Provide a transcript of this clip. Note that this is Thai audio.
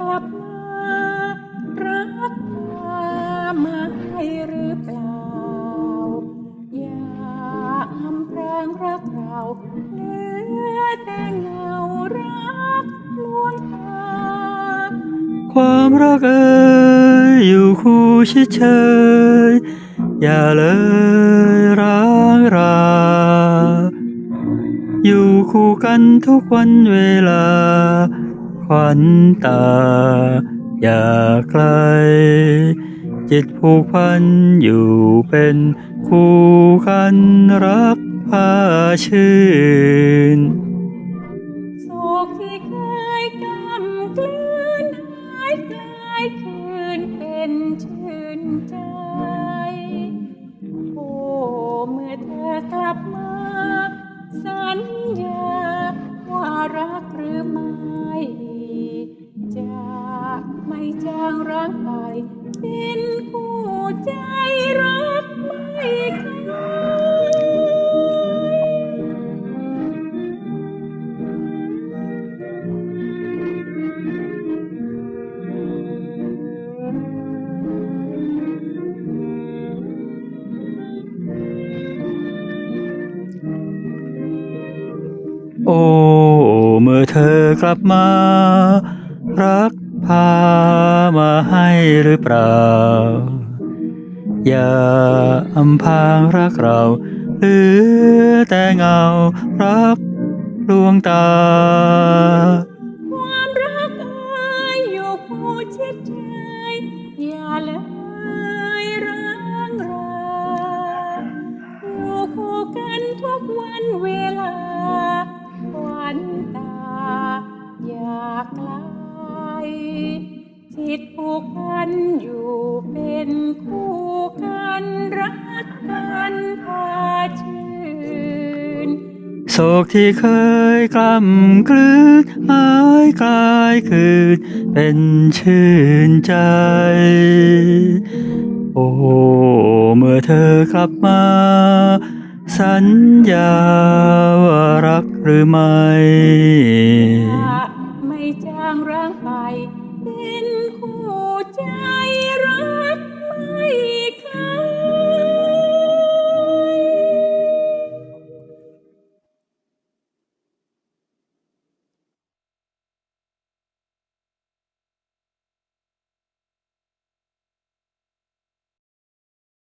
กลับมารักมาให้หรือเปล่า อย่าอำพรางรักเราเหลือแต่เงารักลวงตาความรักเอ่ยอยู่คู่เฉยๆอย่าเลยร้างรา อยู่คู่กันทุกวันเวลา ขวัญตา อย่าไกล จิตผูกพันอยู่เป็นคู่กันรักพาชื่นโศกที่เคยกำกลืนหายกลายคืนเป็นชื่นใจ โอ้เมื่อเธอกลับมา สัญญาว่ารัก ใจรักไม่เคยโอ้ เมื่อเธอกลับมา รักพามาให้หรือเปล่า อย่าอำพางรักเราหลือแต่เงารักลวงตา ความรักเอ่ยอยู่คู่ชิดเชยอย่าเลยร้างราอยู่คู่กันทุกวันเวลาควันตา อย่าไกลจิตผูกพันอยู่เป็นคู่ โศกที่เคยกล้ำกลืนหายกลายคืน เป็นชื่นใจ โอ้เมื่อเธอกลับมา สัญญาว่ารักหรือไม่ไม่จางร่างไป เป็นคู่ใจ